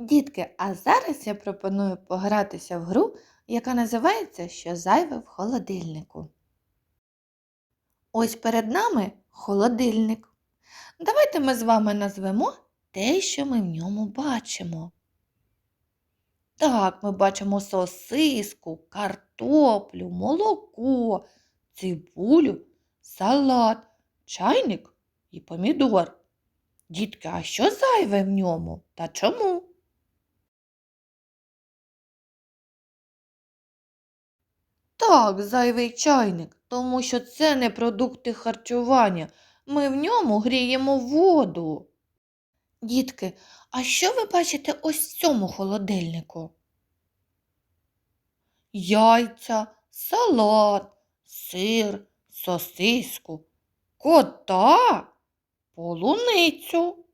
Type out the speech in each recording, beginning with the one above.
Дітки, а зараз я пропоную погратися в гру, яка називається Що зайве в холодильнику. Ось перед нами холодильник. Давайте ми з вами назвемо те, що ми в ньому бачимо. Так, ми бачимо сосиску, картоплю, молоко, цибулю, салат, чайник і помідор. Дітки, а що зайве в ньому та чому? Так, зайвий чайник, тому що це не продукти харчування. Ми в ньому гріємо воду. Дітки, а що ви бачите ось в цьому холодильнику? Яйця, салат, сир, сосиску, кота, полуницю.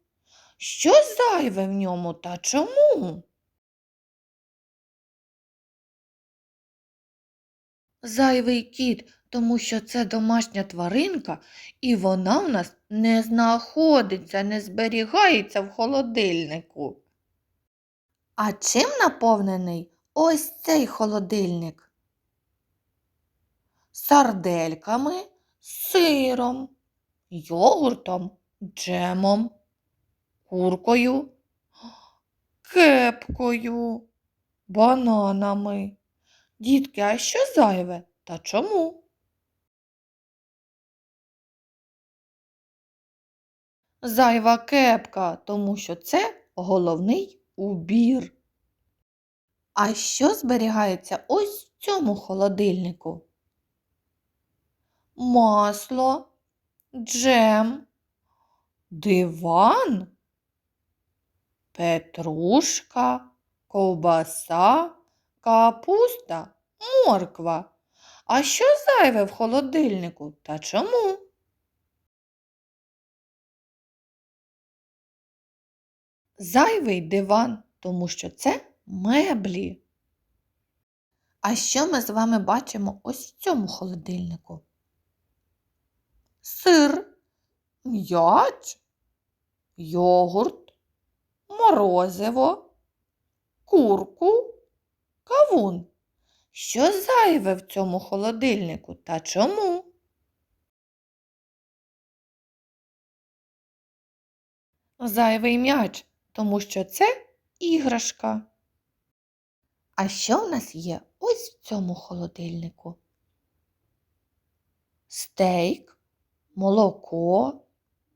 Що зайве в ньому та чому? Зайвий кіт, тому що це домашня тваринка, і вона в нас не знаходиться, не зберігається в холодильнику. А чим наповнений ось цей холодильник? Сардельками, сиром, йогуртом, джемом, куркою, кепкою, бананами. Дітки, а що зайве та чому? Зайва кепка, тому що це головний убір. А що зберігається ось в цьому холодильнику? Масло, джем, диван, петрушка, ковбаса, капуста, морква. А що зайве в холодильнику та чому? Зайвий диван, тому що це меблі. А що ми з вами бачимо ось в цьому холодильнику? Сир, м'яч, йогурт, морозиво, курку, кавун. Що зайве в цьому холодильнику та чому? Зайвий м'яч, тому що це іграшка. А що в нас є ось в цьому холодильнику? Стейк, молоко,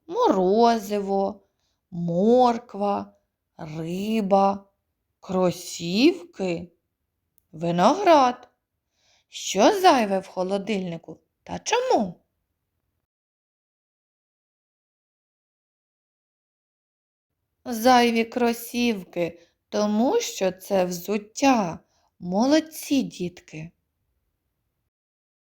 морозиво, морква, риба, кросівки, виноград. Що зайве в холодильнику та чому? Зайві кросівки, тому що це взуття. Молодці, дітки.